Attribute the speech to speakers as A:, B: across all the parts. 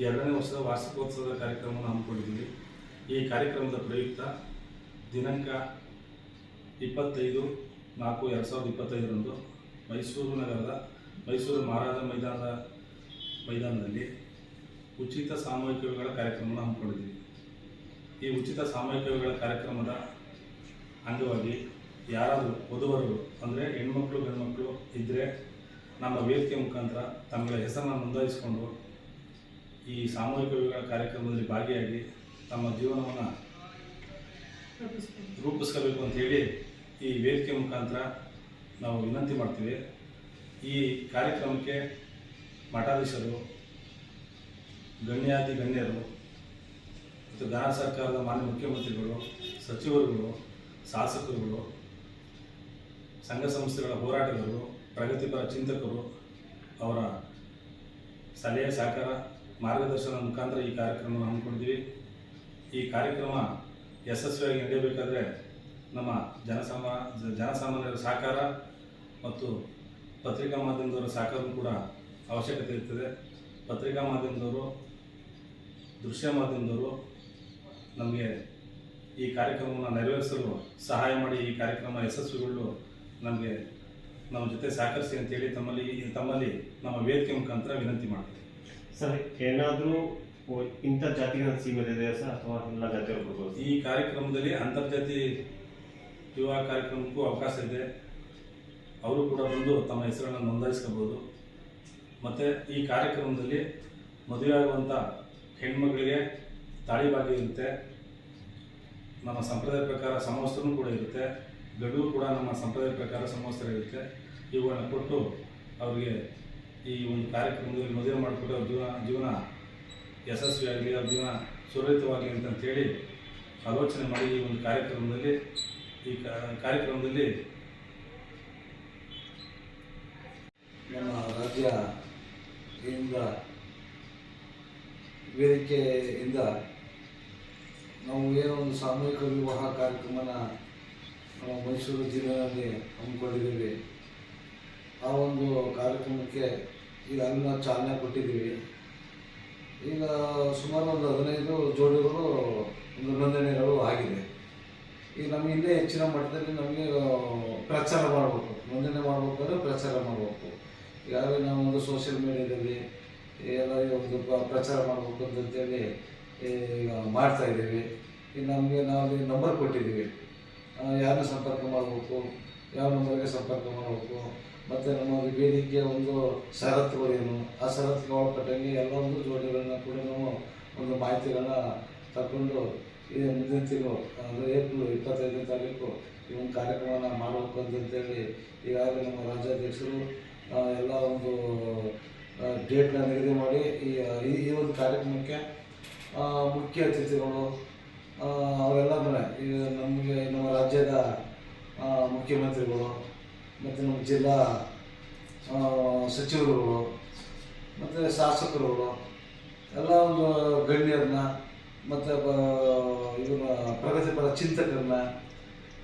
A: ಎರಡನೇ ವರ್ಷದ ವಾರ್ಷಿಕೋತ್ಸವದ ಕಾರ್ಯಕ್ರಮವನ್ನು ಹಮ್ಮಿಕೊಂಡಿದ್ದೀವಿ. ಈ ಕಾರ್ಯಕ್ರಮದ ಪ್ರಯುಕ್ತ ದಿನಾಂಕ ಇಪ್ಪತ್ತೈದು ನಾಲ್ಕು ಎರಡು ಸಾವಿರದ ಇಪ್ಪತ್ತೈದರಂದು ಮೈಸೂರು ನಗರದ ಮೈಸೂರು ಮಹಾರಾಜ ಮೈದಾನದ ಮೈದಾನದಲ್ಲಿ ಉಚಿತ ಸಾಮೂಹಿಕ ವಿವಾಹಗಳ ಕಾರ್ಯಕ್ರಮವನ್ನು ಹಮ್ಮಿಕೊಂಡಿದ್ದೀವಿ. ಈ ಉಚಿತ ಸಾಮೂಹಿಕ ವಿವಾಹಗಳ ಕಾರ್ಯಕ್ರಮದ ಅಂಗವಾಗಿ ಯಾರಾದರೂ ವಧುವರರು, ಅಂದರೆ ಹೆಣ್ಮಕ್ಳು, ಗಂಡ್ಮಕ್ಳು ಇದ್ದರೆ ನಮ್ಮ ವೇದಿಕೆ ಮುಖಾಂತರ ತಮ್ಮ ಹೆಸರನ್ನು ನೋಂದಾಯಿಸಿಕೊಂಡು ಈ ಸಾಮೂಹಿಕ ವಿವಾಹ ಕಾರ್ಯಕ್ರಮದಲ್ಲಿ ಭಾಗಿಯಾಗಿ ತಮ್ಮ ಜೀವನವನ್ನು ರೂಪಿಸ್ಕೋಬೇಕು ಅಂತ ಹೇಳಿ ಈ ವೇದಿಕೆ ಮುಖಾಂತರ ನಾವು ವಿನಂತಿ ಮಾಡ್ತೀವಿ. ಈ ಕಾರ್ಯಕ್ರಮಕ್ಕೆ ಮಠಾಧೀಶರು ಗಣ್ಯಾದಿ ಗಣ್ಯರು ಮತ್ತು ಭಾರತ ಸರ್ಕಾರದ ಮಾನ್ಯ ಮುಖ್ಯಮಂತ್ರಿಗಳು ಸಚಿವರುಗಳು ಶಾಸಕರುಗಳು ಸಂಘ ಸಂಸ್ಥೆಗಳ ಹೋರಾಟಗಾರರು ಪ್ರಗತಿಪರ ಚಿಂತಕರು ಅವರ ಸಲಹೆ ಸಹಕಾರ ಮಾರ್ಗದರ್ಶನದ ಮುಖಾಂತರ ಈ ಕಾರ್ಯಕ್ರಮವನ್ನು ಹಮ್ಮಿಕೊಂಡಿದ್ದೀವಿ. ಈ ಕಾರ್ಯಕ್ರಮ ಯಶಸ್ವಿಯಾಗಿ ನಡೆಯಬೇಕಾದ್ರೆ ನಮ್ಮ ಜನಸಾಮ, ಜನಸಾಮಾನ್ಯರ ಸಹಕಾರ ಮತ್ತು ಪತ್ರಿಕಾ ಮಾಧ್ಯಮದವರ ಸಹಕಾರವೂ ಕೂಡ ಅವಶ್ಯಕತೆ ಇರ್ತದೆ. ಪತ್ರಿಕಾ ಮಾಧ್ಯಮದವರು, ದೃಶ್ಯ ಮಾಧ್ಯಮದವರು ನಮಗೆ ಈ ಕಾರ್ಯಕ್ರಮವನ್ನು ನೆರವೇರಿಸಲು ಸಹಾಯ ಮಾಡಿ, ಈ ಕಾರ್ಯಕ್ರಮ ಯಶಸ್ವಿಗೊಳ್ಳಲು ನಮಗೆ ನಮ್ಮ ಜೊತೆ ಸಹಕರಿಸಿ ಅಂತೇಳಿ ತಮ್ಮಲ್ಲಿ ತಮ್ಮಲ್ಲಿ ನಮ್ಮ ವೇದಿಕೆ ಮುಖಾಂತರ ವಿನಂತಿ ಮಾಡ್ತೀವಿ.
B: ಸರ್, ಏನಾದರೂ ಇಂಥ ಜಾತಿಗೆ ಸೀಮಿತ ಇದೆಯಾ ಸರ್? ಅಥವಾ ಎಲ್ಲ ಜಾತಿ
A: ಈ ಕಾರ್ಯಕ್ರಮದಲ್ಲಿ ಅಂತರ್ಜಾತಿ ವಿವಾಹ ಕಾರ್ಯಕ್ರಮಕ್ಕೂ ಅವಕಾಶ ಇದೆ. ಅವರು ಕೂಡ ಬಂದು ತಮ್ಮ ಹೆಸರನ್ನು ನೋಂದಾಯಿಸ್ಕೋಬೋದು. ಮತ್ತು ಈ ಕಾರ್ಯಕ್ರಮದಲ್ಲಿ ಮದುವೆ ಆಗುವಂಥ ತಾಳಿಬಾಗಿ ಇರುತ್ತೆ. ನಮ್ಮ ಸಂಪ್ರದಾಯ ಪ್ರಕಾರ ಸಮವಸ್ತ್ರನೂ ಕೂಡ ಇರುತ್ತೆ. ಗಡುವು ಕೂಡ ನಮ್ಮ ಸಂಪ್ರದಾಯ ಪ್ರಕಾರ ಸಮವಸ್ತ್ರ ಇರುತ್ತೆ. ಇವುಗಳನ್ನು ಕೊಟ್ಟು ಅವರಿಗೆ ಈ ಒಂದು ಕಾರ್ಯಕ್ರಮದಲ್ಲಿ ಮದುವೆ ಮಾಡಿಕೊಟ್ಟು ಅವ್ರ ಜೀವನ ಜೀವನ ಯಶಸ್ವಿಯಾಗಲಿ, ಅವ್ರ ಜೀವನ ಸುರಕ್ಷಿತವಾಗಲಿ ಅಂತಂಥೇಳಿ ಆಲೋಚನೆ ಮಾಡಿ ಈ ಒಂದು ಕಾರ್ಯಕ್ರಮದಲ್ಲಿ, ಈ ಕಾರ್ಯಕ್ರಮದಲ್ಲಿ
C: ನಮ್ಮ ರಾಜ್ಯ ಇಂದ ವೇದಿಕೆಯಿಂದ ನಾವು ಏನೋ ಒಂದು ಸಾಮೂಹಿಕ ವಿವಾಹ ಕಾರ್ಯಕ್ರಮನ ನಮ್ಮ ಮೈಸೂರು ಜಿಲ್ಲೆಯಲ್ಲಿ ಹಮ್ಮಿಕೊಂಡಿದ್ದೀವಿ. ಆ ಒಂದು ಕಾರ್ಯಕ್ರಮಕ್ಕೆ ಈಗ ಅಲ್ಲಿನ ಚಾಲನೆ ಕೊಟ್ಟಿದ್ದೀವಿ. ಈಗ ಸುಮಾರು ಒಂದು ಹದಿನೈದು ಜೋಡಿಗಳು ಒಂದು ನೋಂದಣಿಗಳು ಆಗಿದೆ. ಈಗ ನಮಗೆ ಇನ್ನೇ ಹೆಚ್ಚಿನ ಮಟ್ಟದಲ್ಲಿ ನಮಗೆ ಪ್ರಚಾರ ಮಾಡಬೇಕು. ನೋಂದಣಿ ಮಾಡಬೇಕಾದ್ರೆ ಪ್ರಚಾರ ಮಾಡಬೇಕು. ಈಗಾಗಲೇ ನಾವು ಒಂದು ಸೋಷಿಯಲ್ ಮೀಡಿಯಾದಲ್ಲಿ ಎಲ್ಲ ಒಂದು ಪ್ರಚಾರ ಮಾಡಬೇಕು ಅಂತಂತೇಳಿ ಈಗ ಮಾಡ್ತಾ ಇದ್ದೀವಿ. ಈಗ ನಮಗೆ ನಾವು ನಂಬರ್ ಕೊಟ್ಟಿದ್ದೀವಿ. ಯಾರನ್ನ ಸಂಪರ್ಕ ಮಾಡಬೇಕು, ಯಾವ ನಂಬರ್ಗೆ ಸಂಪರ್ಕ ಮಾಡಬೇಕು ಮತ್ತು ನಮ್ಮ ಒಂದು ವೇದಿಕೆಯ ಒಂದು ಷರತ್ತುಗಳೇನು ಆ ಷರತ್ತಿಗೆ ಒಳಪಟ್ಟಂಗೆ ಎಲ್ಲ ಒಂದು ಜೋಡಿಗಳನ್ನ ಕೂಡ ನಾವು ಒಂದು ಮಾಹಿತಿಗಳನ್ನ ತಗೊಂಡು ಈ ಮುಂದಿನ ತಿಂಗಳು, ಅಂದರೆ ಏಪ್ರಿಲ್ ಇಪ್ಪತ್ತೈದನೇ ತಾರೀಕು ಈ ಒಂದು ಕಾರ್ಯಕ್ರಮನ ಮಾಡಬೇಕು ಅಂತಂತೇಳಿ ಈಗಾಗಲೇ ನಮ್ಮ ರಾಜ್ಯಾಧ್ಯಕ್ಷರು ಎಲ್ಲ ಒಂದು ಡೇಟ್ನ ನಿಗದಿ ಮಾಡಿ ಈ, ಈ- ಒಂದು ಕಾರ್ಯಕ್ರಮಕ್ಕೆ ಮುಖ್ಯ ಅತಿಥಿಗಳು ಅವರೆಲ್ಲ ಈಗ ನಮಗೆ ನಮ್ಮ ರಾಜ್ಯದ ಮುಖ್ಯಮಂತ್ರಿಗಳು ಮತ್ತು ನಮ್ಮ ಜಿಲ್ಲಾ ಆ, ಸಚಿವರುಗಳು ಮತ್ತು ಶಾಸಕರುಗಳು ಎಲ್ಲ ಒಂದು ಗಣ್ಯರನ್ನ ಮತ್ತು ಇವರ ಪ್ರಗತಿಪರ ಚಿಂತಕರನ್ನ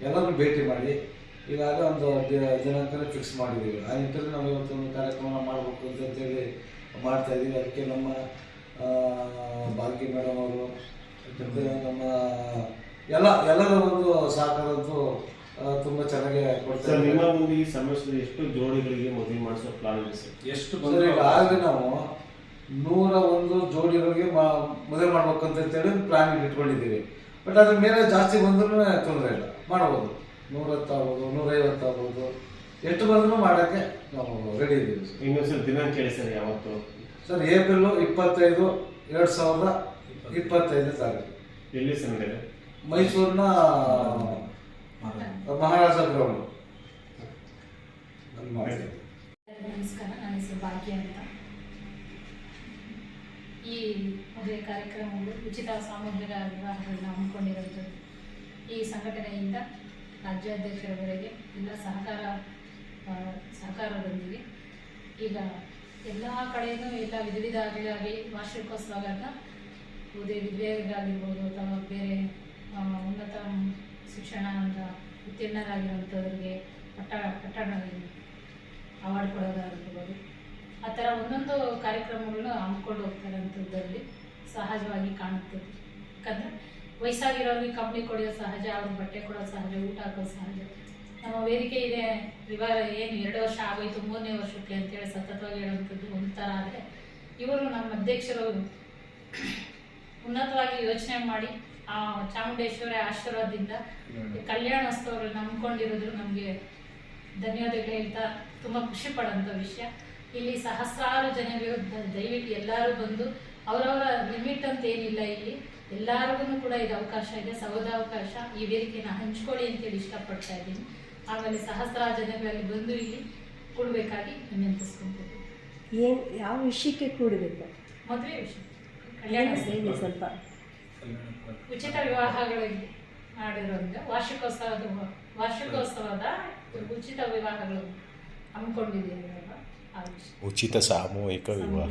C: ಎಲ್ಲರನ್ನು ಭೇಟಿ ಮಾಡಿ ಈಗಾಗಲೇ ಒಂದು ದಿನಾಂಕನೇ ಫಿಕ್ಸ್ ಮಾಡಿದ್ದೀವಿ. ಆ ನಿಟ್ಟಿನಲ್ಲಿ ನಾವು ಇವತ್ತು ಒಂದು ಕಾರ್ಯಕ್ರಮ ಮಾಡಬೇಕು ಅಂತಂತೇಳಿ ಮಾಡ್ತಾ ಇದ್ದೀವಿ. ಅದಕ್ಕೆ ನಮ್ಮ ಭಾಗ್ಯ ಮೇಡಮ್ ಅವರು ನಮ್ಮ ಎಲ್ಲ ಎಲ್ಲರ ಒಂದು ಸಹಕಾರಂತೂ ಆ, ತುಂಬ ಚೆನ್ನಾಗಿ
B: ಸರ್ ನಿಮ್ಮ. ಮುಂದೆ ಈ ಎಷ್ಟು ಜೋಡಿಗಳಿಗೆ ಮದುವೆ ಮಾಡಿಸೋ ಪ್ಲಾನ್ ಇದೆ ಸರ್?
A: ಎಷ್ಟು ಬಂದ್ರೆ
C: ಈಗಾಗಲೇ ನಾವು ನೂರ ಒಂದು ಜೋಡಿಗಳಿಗೆ ಮಾ- ಮದುವೆ ಮಾಡ್ಬೇಕು ಅಂತೇಳಿ ಪ್ಲಾನ್ ಇಟ್ಕೊಂಡಿದ್ದೀವಿ. ಬಟ್ ಅದ್ರ ಮೇಲೆ ಜಾಸ್ತಿ ಬಂದ್ರೂ ತೊಂದರೆ ಇಲ್ಲ. ಮಾಡ್ಬೋದು. ನೂರತ್ತಾಗ್ಬೋದು ನೂರೈವತ್ತು ಆಗ್ಬೋದು. ಎಷ್ಟು ಬಂದ್ರೂ ಮಾಡೋಕ್ಕೆ ನಾವು ರೆಡಿ ಇದ್ದೀವಿ ಸರ್.
B: ಇನ್ನೊಂದು ಸರ್ ದಿನಾಂಕ ಹೇಳಿ ಸರ್ ಯಾವತ್ತು?
C: ಸರ್ ಏಪ್ರಿಲ್ ಇಪ್ಪತ್ತೈದು ಎರಡು ಸಾವಿರದ ಇಪ್ಪತ್ತೈದನೇ ತಾರೀಕು.
B: ಎಲ್ಲಿ ಸರ್
C: ಮೈಸೂರಿನ ಮಾಡ್ತೀವಿ
D: ನಮಸ್ಕಾರ, ನನ್ನ ಹೆಸರು ಭಾಗ್ಯ ಅಂತ. ಈ ಮದುವೆ ಕಾರ್ಯಕ್ರಮವು ಉಚಿತ ಸಾಮೂಹಿಕ ವಿವಾಹಗಳನ್ನ ಹಮ್ಮಿಕೊಂಡಿರುವಂಥದ್ದು. ಈ ಸಂಘಟನೆಯಿಂದ ರಾಜ್ಯಾಧ್ಯಕ್ಷರವರೆಗೆ ಎಲ್ಲ ಸಹಕಾರ ಸಹಕಾರದೊಂದಿಗೆ ಈಗ ಎಲ್ಲ ಕಡೆಯೂ ಎಲ್ಲ ವಿಧ ವಿಧಗಳಾಗಿ ವಾರ್ಷಿಕೋತ್ಸವಗಳನ್ನ ಉದೇ ವಿದ್ಯೆಗಾಗಿರ್ಬೋದು ಅಥವಾ ಬೇರೆ ಉನ್ನತ ಶಿಕ್ಷಣ ಅಂತ ಉತ್ತೀರ್ಣರಾಗಿರುವಂಥವ್ರಿಗೆ ಪಟ್ಟ ಪಟ್ಟಣ ಅವಾರ್ಡ್ ಕೊಡೋದಾಗಿರ್ಬೋದು ಆ ಥರ ಒಂದೊಂದು ಕಾರ್ಯಕ್ರಮಗಳನ್ನ ಹಮ್ಮಿಕೊಂಡು ಹೋಗ್ತಾರೆ ಅಂಥದ್ದಲ್ಲಿ ಸಹಜವಾಗಿ ಕಾಣುತ್ತೆ. ಯಾಕಂದರೆ ವಯಸ್ಸಾಗಿರೋರಿಗೆ ಕಂಪ್ನಿ ಕೊಡೋದು ಸಹಜ, ಅವ್ರಿಗೆ ಬಟ್ಟೆ ಕೊಡೋದು ಸಹಜ, ಊಟ ಹಾಕೋದು ಸಹಜ. ನಮ್ಮ ವೇದಿಕೆ ಇದೆ, ಇವಾಗ ಏನು ಎರಡು ವರ್ಷ ಆಗೋಯ್ತು, ಮೂರನೇ ವರ್ಷಕ್ಕೆ ಅಂತೇಳಿ ಸತತವಾಗಿ ಹೇಳುವಂಥದ್ದು ಥರ ಆದರೆ, ಇವರು ನಮ್ಮ ಅಧ್ಯಕ್ಷರು ಉನ್ನತವಾಗಿ ಯೋಚನೆ ಮಾಡಿ ಆ ಚಾಮುಂಡೇಶ್ವರಿ ಆಶೀರ್ವಾದದಿಂದ ಕಲ್ಯಾಣ ಕಲ್ಯಾಣೋತ್ಸವಗಳು ನಂಬ್ಕೊಂಡಿರೋದು ನಮಗೆ ಧನ್ಯವಾದಗಳು ಹೇಳ್ತಾ ತುಂಬ ಖುಷಿ ಪಡೋಂಥ ವಿಷಯ. ಇಲ್ಲಿ ಸಹಸ್ರಾರು ಜನರು ದ- ದಯವಿಟ್ಟು ಎಲ್ಲರೂ ಬಂದು ಅವರವರ ಲಿಮಿಟ್ ಅಂತ ಏನಿಲ್ಲ ಇಲ್ಲಿ. ಎಲ್ಲರಿಗೂ ಕೂಡ ಇದು ಅವಕಾಶ ಇದೆ ಸೌದಾವಕಾಶ ಈ ವೇದಿಕೆನ ಹಂಚ್ಕೊಳ್ಳಿ ಅಂತೇಳಿ ಇಷ್ಟಪಡ್ತಾ ಇದ್ದೀನಿ. ಆಮೇಲೆ ಸಹಸ್ರಾರು ಜನಗಳಲ್ಲಿ ಬಂದು ಇಲ್ಲಿ ಕೂಡಬೇಕಾಗಿ ವಿನಂತಿಸ್ಕೊಂತೀವಿ
E: ಏನು ಯಾವ ವಿಷಯಕ್ಕೆ ಕೂಡಬೇಕು?
D: ಮದುವೆ ವಿಷಯ. ಕಲ್ಯಾಣ
E: ಸ್ವಲ್ಪ?
D: ಉಚಿತ ವಿವಾಹಗಳಿಗೆ ಮಾಡಿರೋದ್ರಿಂದ ವಾರ್ಷಿಕೋತ್ಸವದ ವಾರ್ಷಿಕೋತ್ಸವದ ಉಚಿತ ವಿವಾಹಗಳು ಹಮ್ಮಿಕೊಂಡಿದ್ದೀವಿ
F: ಉಚಿತ ಸಾಮೂಹಿಕ ವಿವಾಹ.